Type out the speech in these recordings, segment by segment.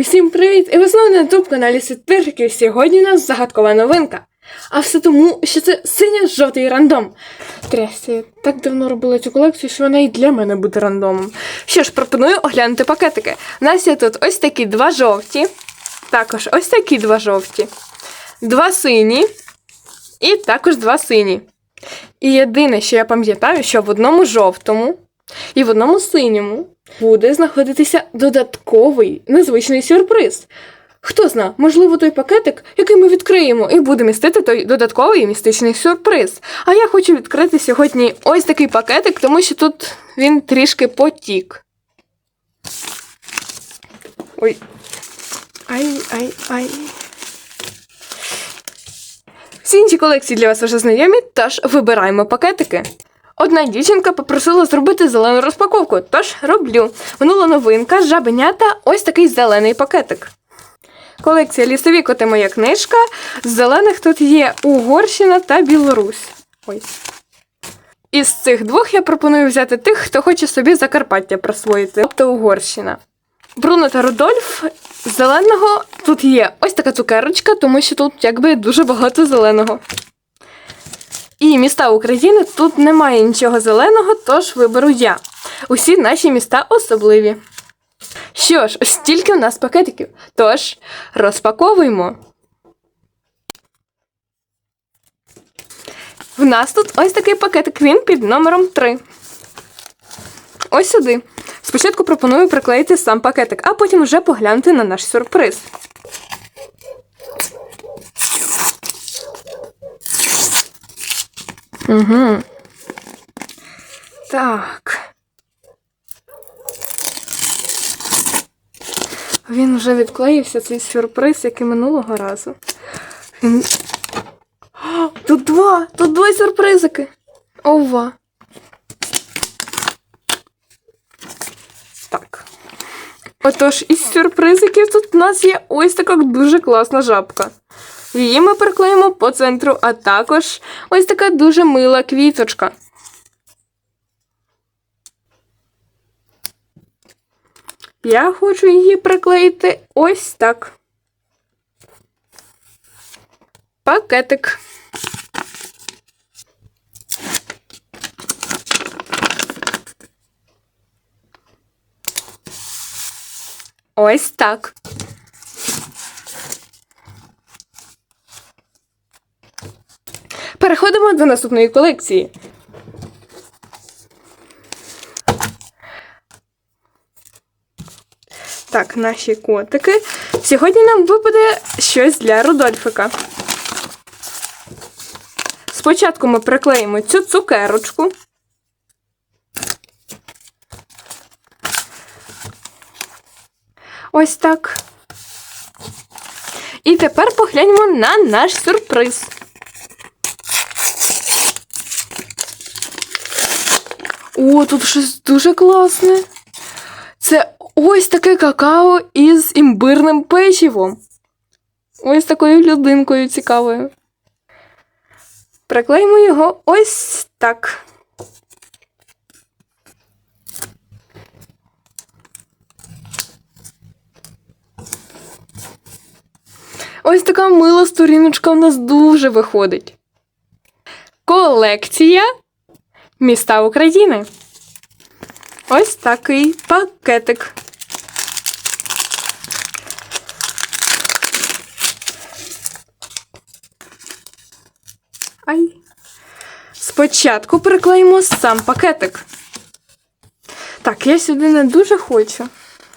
Усім привіт! І ви знову на youtube каналі Світпирки. Сьогодні у нас загадкова новинка. А все тому, що це синьо-жовтий рандом. Трясся, я так давно робила цю колекцію, що вона і для мене буде рандомом. Що ж, пропоную оглянути пакетики. У нас є тут ось такі два жовті, також ось такі два жовті, два сині і також два сині. І єдине, що я пам'ятаю, що в одному жовтому і в одному синьому буде знаходитися додатковий незвичний сюрприз. Хто зна, можливо, той пакетик, який ми відкриємо, і буде містити той додатковий містичний сюрприз. А я хочу відкрити сьогодні ось такий пакетик, тому що тут він трішки потік. Ой. Ай, ай, ай. Всі інші колекції для вас вже знайомі, тож вибираємо пакетики. Одна дівчинка попросила зробити зелену розпаковку, тож роблю. Минула новинка, жабенята, ось такий зелений пакетик. Колекція лісові коти моя книжка. З зелених тут є Угорщина та Білорусь. Ось. Із цих двох я пропоную взяти тих, хто хоче собі Закарпаття присвоїти, тобто Угорщина. Бруно та Рудольф з зеленого тут є ось така цукерочка, тому що тут якби дуже багато зеленого. І міста України тут немає нічого зеленого, тож виберу я. Усі наші міста особливі. Що ж, стільки у нас пакетиків. Тож, розпаковуємо. В нас тут ось такий пакетик, він під номером 3. Ось сюди. Спочатку пропоную приклеїти сам пакетик, а потім вже поглянути на наш сюрприз. Угу. Так. Він вже відклеївся цей сюрприз, як і минулого разу. Він... О, тут два! Тут два сюрпризики! Ова! Так. Отож, із сюрпризиків тут у нас є ось така дуже класна жабка. Її ми приклеїмо по центру, а також ось така дуже мила квіточка. Я хочу її приклеїти ось так. Пакетик. Ось так. Переходимо до наступної колекції. Так, наші котики. Сьогодні нам випаде щось для Рудольфика. Спочатку ми приклеїмо цю цукерочку. Ось так. І тепер погляньмо на наш сюрприз. О, тут щось дуже класне. Це ось таке какао із імбирним печивом. Ось такою людинкою цікавою. Приклеїмо його ось так. Ось така мила сторіночка в нас дуже виходить. Колекція міста України. Ось такий пакетик. Ай. Спочатку приклеїмо сам пакетик. Так, я сюди не дуже хочу.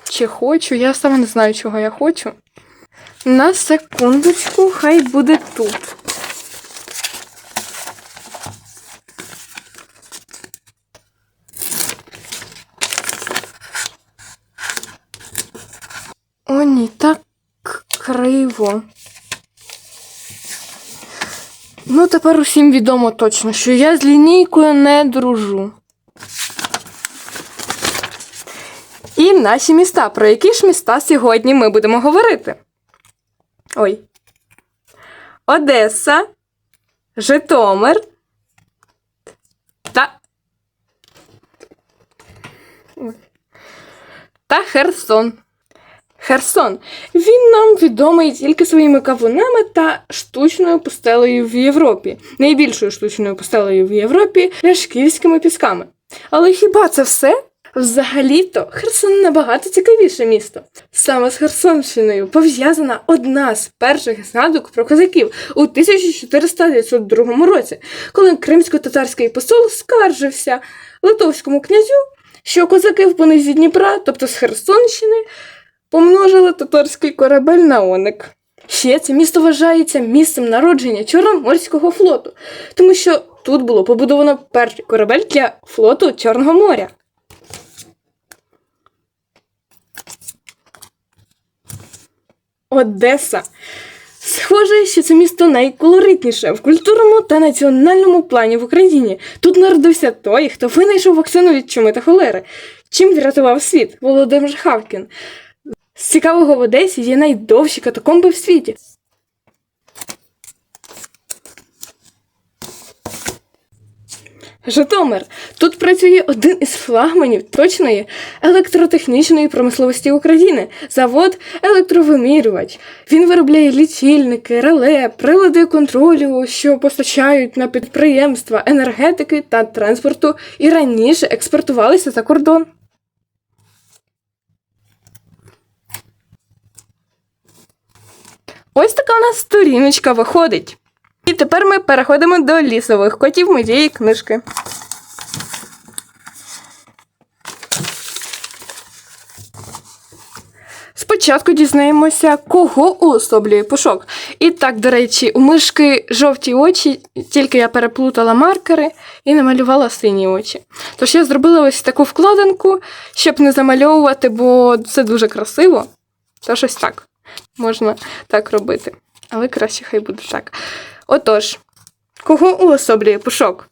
Чи хочу, я сама не знаю, чого я хочу. На секундочку, хай буде тут. О, ні, так криво. Ну, тепер усім відомо точно, що я з лінійкою не дружу. І наші міста. Про які ж міста сьогодні ми будемо говорити? Ой. Одеса, Житомир та. Та Херсон. Херсон. Він нам відомий тільки своїми кавунами та штучною пустелею в Європі, найбільшою штучною пустелею в Європі ляшківськими пісками. Але хіба це все? Взагалі-то Херсон набагато цікавіше місто. Саме з Херсонщиною пов'язана одна з перших згадок про козаків у 1492 році, коли кримсько-татарський посол скаржився литовському князю, що козаки в понизі Дніпра, тобто з Херсонщини, помножили татарський корабель на оник. Ще це місто вважається місцем народження Чорноморського флоту, тому що тут було побудовано перший корабель для флоту Чорного моря. Одеса. Схоже, що це місто найколоритніше в культурному та національному плані в Україні. Тут народився той, хто винайшов вакцину від чуми та холери. Чим врятував світ Володимир Хавкін. З цікавого в Одесі є найдовші катакомби в світі. Житомир. Тут працює один із флагманів точної електротехнічної промисловості України завод електровимірювач. Він виробляє лічильники, реле, прилади контролю, що постачають на підприємства енергетики та транспорту і раніше експортувалися за кордон. Ось така у нас сторіночка виходить. І тепер ми переходимо до лісових котів моєї книжки. Спочатку дізнаємося, кого уособлює пушок. І так, до речі, у мишки жовті очі, тільки я переплутала маркери і намалювала сині очі. Тож я зробила ось таку вкладинку, щоб не замальовувати, бо це дуже красиво. Тож ось так. Можна так робити. Але краще хай буде так. Отож, кого уособлює пушок?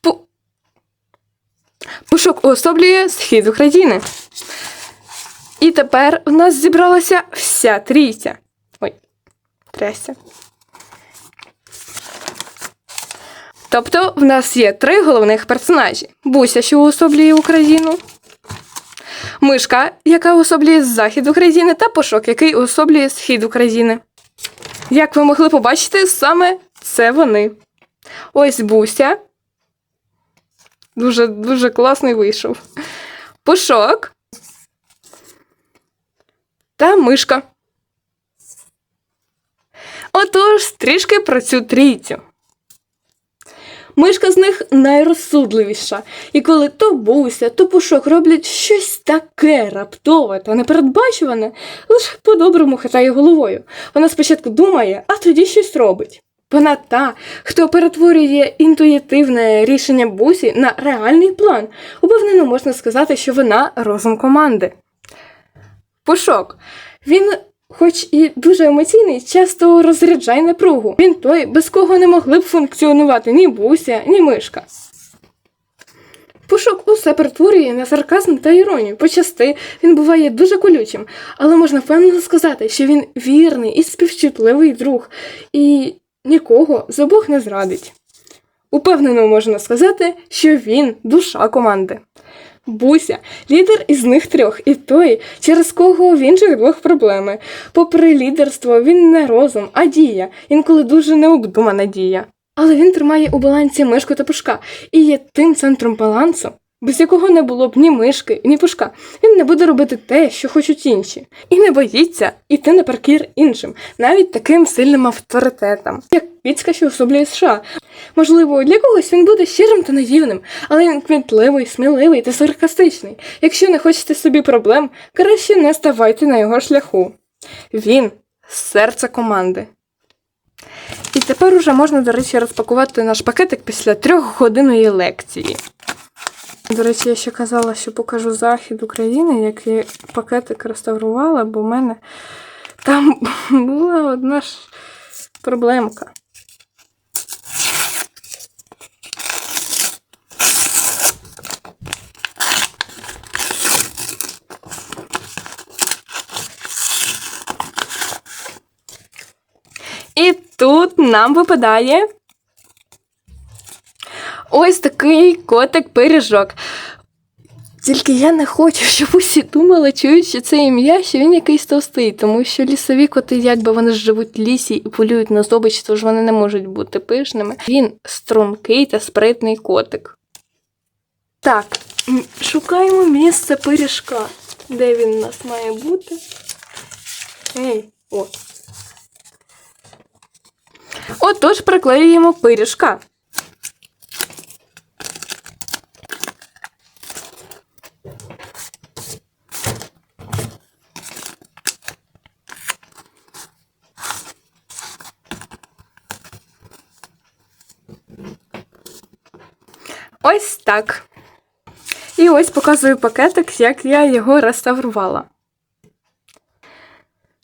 Пу... Пушок уособлює схід України. І тепер у нас зібралася вся трійця. Ой, трясся. Тобто в нас є три головних персонажі: Буся, що уособлює Україну, Мишка, яка уособлює захід України, та пошок, який уособлює схід України. Як ви могли побачити, саме це вони. Ось Буся. Дуже дуже класний вийшов. Пушок. Та мишка. Отож, трішки про цю трійцю. Мишка з них найрозсудливіша, і коли то буся, то пушок роблять щось таке раптове та непередбачуване, лише по-доброму хитає головою. Вона спочатку думає, а тоді щось робить. Вона та, хто перетворює інтуїтивне рішення бусі на реальний план. Упевнено можна сказати, що вона розум команди. Пушок. Він хоч і дуже емоційний, часто розряджає напругу. Він той, без кого не могли б функціонувати ні буся, ні мишка. Пушок усе перетворює на сарказм та іронію. Почасти він буває дуже колючим, але можна впевнено сказати, що він вірний і співчутливий друг, і нікого з обох не зрадить. Упевнено можна сказати, що він душа команди. Буся, лідер із них трьох, і той, через кого в інших двох проблеми. Попри лідерство, він не розум, а дія, інколи дуже необдумана дія. Але він тримає у балансі мишку та пушка і є тим центром балансу, без якого не було б ні мишки, ні пушка. Він не буде робити те, що хочуть інші, і не боїться йти паркір іншим, навіть таким сильним авторитетам, як Що особлює США. Можливо, для когось він буде щирим та наївним, але він кмітливий, сміливий та саркастичний. Якщо не хочете собі проблем, краще не ставайте на його шляху. Він серце команди. І тепер уже можна, до речі, розпакувати наш пакетик після трьохгодинної лекції. До речі, я ще казала, що покажу захід України, як я пакетик реставрувала, бо в мене там була одна ж проблемка. І тут нам випадає ось такий котик-пиріжок. Тільки я не хочу, щоб усі думали, чуючи це ім'я, що він якийсь товстий, тому що лісові коти, якби вони живуть в лісі і полюють на здобич, тож вони не можуть бути пишними. Він стрункий та спритний котик. Так, шукаємо місце пиріжка. Де він у нас має бути? Ей, о. Отож, приклеюємо пиріжка. Ось так. І ось показую пакетик, як я його реставрувала.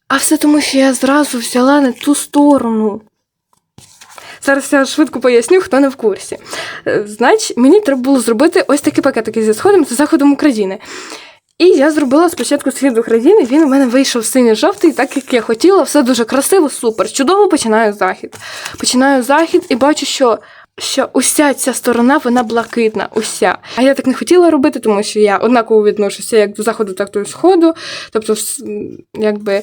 А все тому, що я зразу взяла не ту сторону. Зараз я швидко поясню, хто не в курсі. Е, Значить, мені треба було зробити ось такі пакетики зі сходом та заходом України. І я зробила спочатку схід України, він у мене вийшов синьо-жовтий, так як я хотіла, все дуже красиво, супер. Чудово починаю захід. Починаю захід і бачу, що, що уся ця сторона вона блакитна, уся. А я так не хотіла робити, тому що я однаково відношуся як до заходу, так і до сходу. Тобто, якби.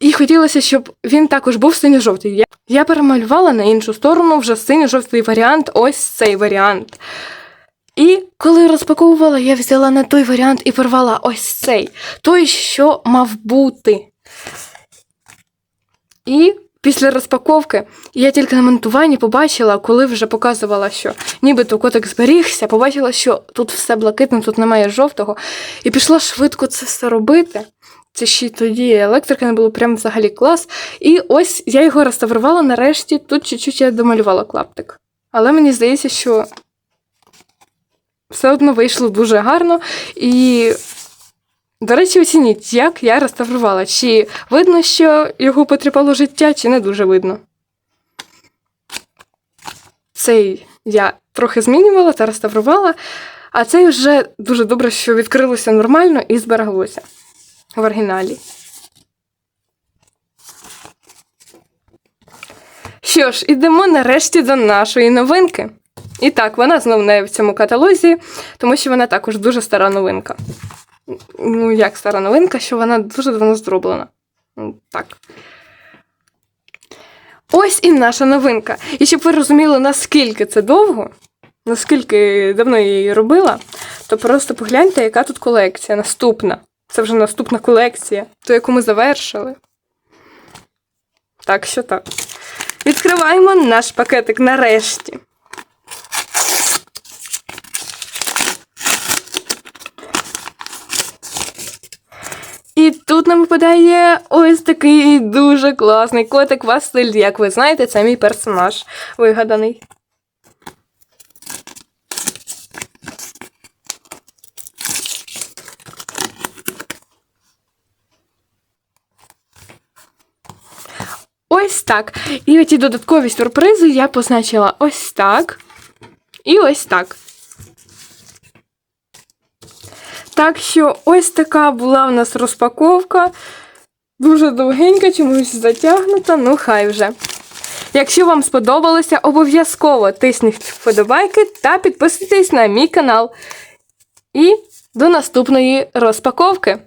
І хотілося, щоб він також був синьо-жовтий. Я, перемалювала на іншу сторону вже синьо-жовтий варіант, ось цей варіант. І коли розпаковувала, я взяла не той варіант і порвала ось цей, той, що мав бути. І після розпаковки я тільки на монтуванні побачила, коли вже показувала, що нібито котик зберігся, побачила, що тут все блакитне, тут немає жовтого, і пішла швидко це все робити. Це ще тоді електрика не було прям взагалі клас. І ось я його реставрувала нарешті. Тут чуть-чуть я домалювала клаптик. Але мені здається, що все одно вийшло дуже гарно. І, до речі, оцініть, як я реставрувала. Чи видно, що його потріпало життя, чи не дуже видно. Цей я трохи змінювала та реставрувала, а цей вже дуже добре, що відкрилося нормально і збереглося в оригіналі. Що ж, ідемо нарешті до нашої новинки. І так, вона знов не в цьому каталозі, тому що вона також дуже стара новинка. Ну, як стара новинка, що вона дуже давно зроблена. Так. Ось і наша новинка. І щоб ви розуміли, наскільки це довго, наскільки давно я її робила, то просто погляньте, яка тут колекція наступна. Це вже наступна колекція, ту, яку ми завершили. Так що так. Відкриваємо наш пакетик нарешті. І тут нам випадає ось такий дуже класний котик Василь. Як ви знаєте, це мій персонаж вигаданий. Ось так. І оті додаткові сюрпризи я позначила ось так. І ось так. Так що ось така була в нас розпаковка. Дуже довгенька, чомусь затягнута, ну хай вже. Якщо вам сподобалося, обов'язково тисніть вподобайки та підписуйтесь на мій канал. І до наступної розпаковки!